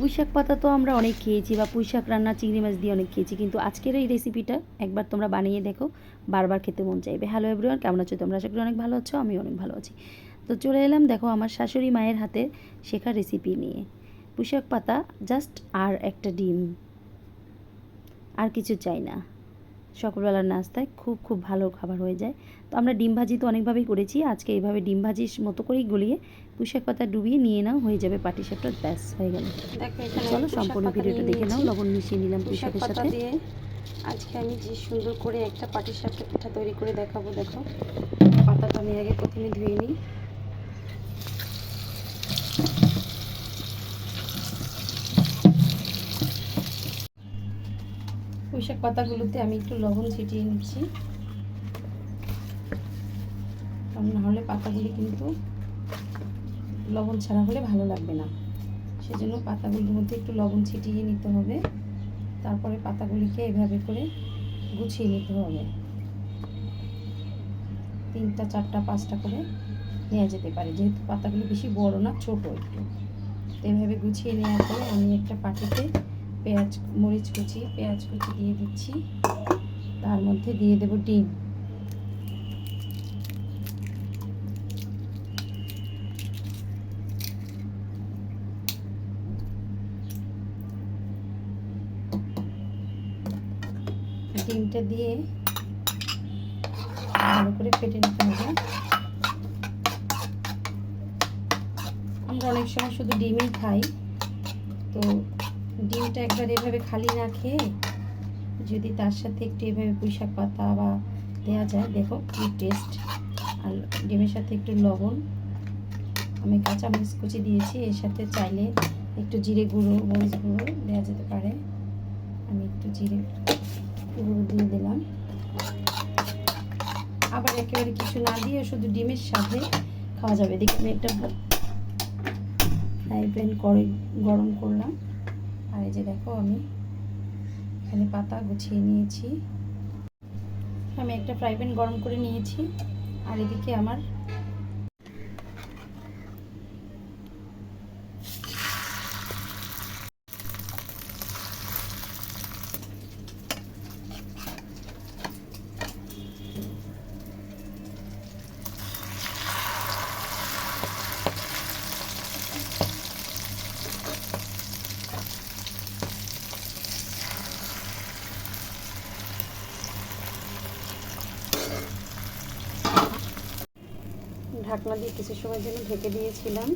পুঁইশাক পাতা তো আমরা অনেক খেয়েছি বা পুঁইশাক রান্না, চিংড়ি মাছ দিয়ে অনেক খেয়েছি। কিন্তু আজকের এই রেসিপিটা একবার তোমরা বানিয়ে দেখো, বারবার খেতে মন চাইবে। হ্যালো এভরিওয়ান কেমন আছো তোমরা? আশা করি অনেক ভালো আছো আমি অনেক ভালো আছি। তো চলে এলাম, দেখো আমার শাশুড়ি মায়ের হাতে শেখা রেসিপি নিয়ে। পুঁইশাক পাতা জাস্ট আর একটা ডিম। আর কিছু চাই না। সকালবেলার নাস্তায় খুব খুব ভালো খাবার হয়ে যায়। তো আমরা ডিম ভাজি তো অনেকভাবেই করেছি আজকে এইভাবে ডিম ভাজির মতো করেই গলিয়ে পুঁইশাক পাতা ডুবিয়ে নিয়ে নাও হয়ে যাবে পাটিসাপটা ব্যাস হয়ে গেল। চলো সম্পূর্ণ ভিডিওটা দেখে নাও। লবণ মিশিয়ে নিলাম পুঁইশাক সাথে। দিয়ে আজকে আমি যে সুন্দর করে একটা পাটির সাপটা পিঠা তৈরি করে দেখাবো দেখো। পাতাটা আমি আগে প্রথমে ধুয়ে নিই। পুঁইশাক পাতাগুলোতে আমি একটু লবণ ছিটিয়ে নিচ্ছি। নাহলে পাতাগুলি কিন্তু লবণ ছাড়া হলে ভালো লাগবে না। সেজন্য পাতাগুলির মধ্যে একটু লবণ ছিটিয়ে নিতে হবে। তারপরে পাতাগুলিকে এভাবে করে গুছিয়ে নিতে হবে। তিনটা, চারটা, পাঁচটা করে নেওয়া যেতে পারে। যেহেতু পাতাগুলি বেশি বড় না, ছোট একটু। তো এভাবে গুছিয়ে নেওয়ার পরে আমি একটা পাটিতে পেঁয়াজ, মরিচ কুচি, পেঁয়াজ কুচি দিয়ে দিচ্ছি। তার মধ্যে দিয়ে দেব ডিম। ডিমটা দিয়ে ভালো করে ফেটে নিতে হবে। আমরা অনেক সময় শুধু ডিমই খাই, তো ডিমটা একবার এভাবে খালি না খেয়ে যদি তার সাথে একটু এভাবে পুঁইশাক পাতা বা দেওয়া যায়, দেখো কি টেস্ট আর ডিমের সাথে একটু লবণ। আমি কাঁচা মরিচ কুচি দিয়েছি, এর সাথে চাইলে একটু জিরে গুঁড়ো, মরিচ গুঁড়ো দেওয়া যেতে পারে। আমি একটু জিরে গুঁড়ো দিয়ে দিলাম। আবার একেবারে কিছু না দিয়ে শুধু ডিমের সাথে খাওয়া যাবে। দেখি আমি একটা ফ্রাই প্যান করে গরম করলাম। আর এই যে দেখো আমি এখানে পাতা গুছিয়ে নিয়েছি। আমি একটা ফ্রাই প্যান গরম করে নিয়েছি। আর এদিকে আমার ঢাকনা দিয়ে কিছু সময়ের জন্য ঢেকে দিয়েছিলাম।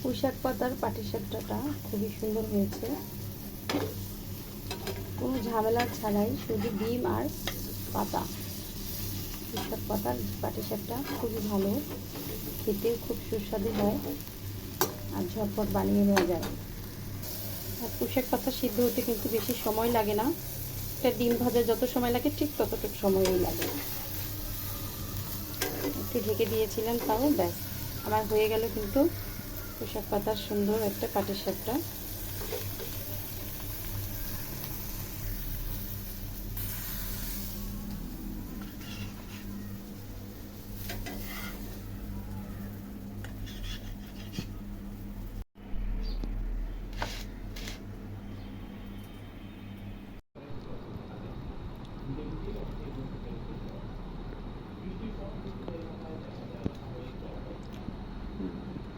পুঁইশাক পাতার পাটিসাপটাটা খুবই সুন্দর হয়েছে। কোনো ঝামেলা ছাড়াই শুধু ডিম আর পাতা। পুঁইশাক পাতার পাটিসাপটা খুবই ভালো। খেতেও খুব সুস্বাদু হয় আর ঝটপট বানিয়ে নেওয়া যায়। আর পুঁইশাক পাতা সিদ্ধ হতে কিন্তু বেশি সময় লাগে না। এটা ডিম ভাজা যত সময় লাগে, ঠিক ততটুকু সময়ই লাগে। একটু ঢেকে দিয়েছিলাম তাও, ব্যাস। আমার হয়ে গেল কিন্তু পুঁইশাক পাতার সুন্দর একটা পাটিসাপটা 嗯。